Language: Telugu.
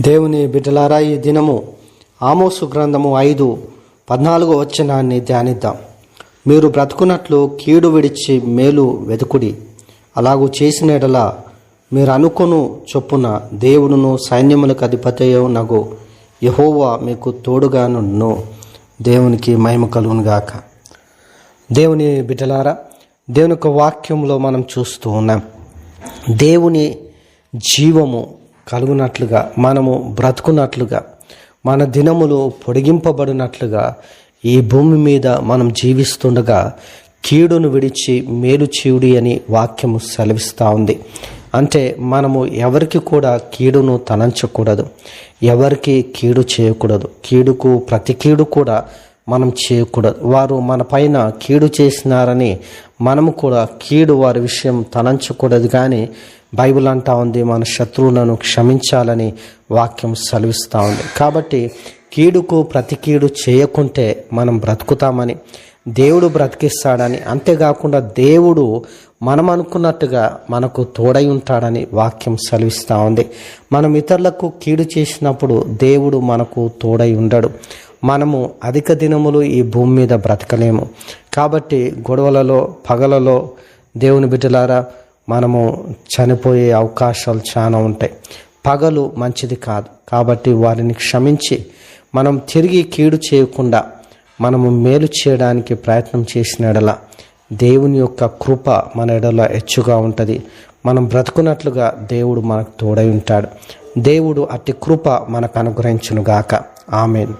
దేవుని బిడ్డలారా ఈ దినము ఆమోసు గ్రంథము ఐదు పద్నాలుగో వచనాన్ని ధ్యానిద్దాం. మీరు బ్రతుకున్నట్లు కీడు విడిచి మేలు వెతుకుడి అలాగూ చేసిన మీరు అనుకొను చొప్పున దేవుడును సైన్యములకు అధిపతయో నగు యహోవా మీకు తోడుగా నుండును. దేవునికి మహిమ కలుగునుగాక దేవుని బిడ్డలారా దేవుని యొక్క వాక్యంలో మనం చూస్తూ ఉన్నాం. దేవుని జీవము కలుగునట్లుగా మనము బ్రతుకున్నట్లుగా మన దినములు పొడిగింపబడినట్లుగా ఈ భూమి మీద మనం జీవిస్తుండగా కీడును విడిచి మేలు చీవుడి అని వాక్యము సెలవిస్తూ ఉంది. అంటే మనము ఎవరికి కూడా కీడును తలంచకూడదు. ఎవరికి కీడు చేయకూడదు. కీడుకు ప్రతి కీడు కూడా మనం చేయకూడదు. వారు మన పైన కీడు చేసినారని మనము కూడా కీడు వారి విషయం తలంచకూడదు. కానీ బైబిల్ అంటా ఉంది మన శత్రువులను క్షమించాలని వాక్యం సెలవిస్తూ ఉంది. కాబట్టి కీడుకు ప్రతి కీడు చేయకుంటే మనం బ్రతుకుతామని దేవుడు బ్రతికిస్తాడని అంతేకాకుండా దేవుడు మనం అనుకున్నట్టుగా మనకు తోడై ఉంటాడని వాక్యం సెలవిస్తూ ఉంది. మనం ఇతరులకు కీడు చేసినప్పుడు దేవుడు మనకు తోడై ఉండడు. మనము అధిక దినములు ఈ భూమి మీద బ్రతకలేము. కాబట్టి గొడవలలో పగలలో దేవుని బిడ్డలారా మనము చనిపోయే అవకాశాలు చాలా ఉంటాయి. పగలు మంచిది కాదు. కాబట్టి వారిని క్షమించి మనం తిరిగి కీడు చేయకుండా మనము మేలు చేయడానికి ప్రయత్నం చేసిన ఎడల దేవుని యొక్క కృప మన ఎడల హెచ్చుగా ఉంటుంది. మనం బ్రతుకున్నట్లుగా దేవుడు మనకు తోడై ఉంటాడు. దేవుడు అట్టి కృప మనకు అనుగ్రహించునుగాక. ఆమెన్.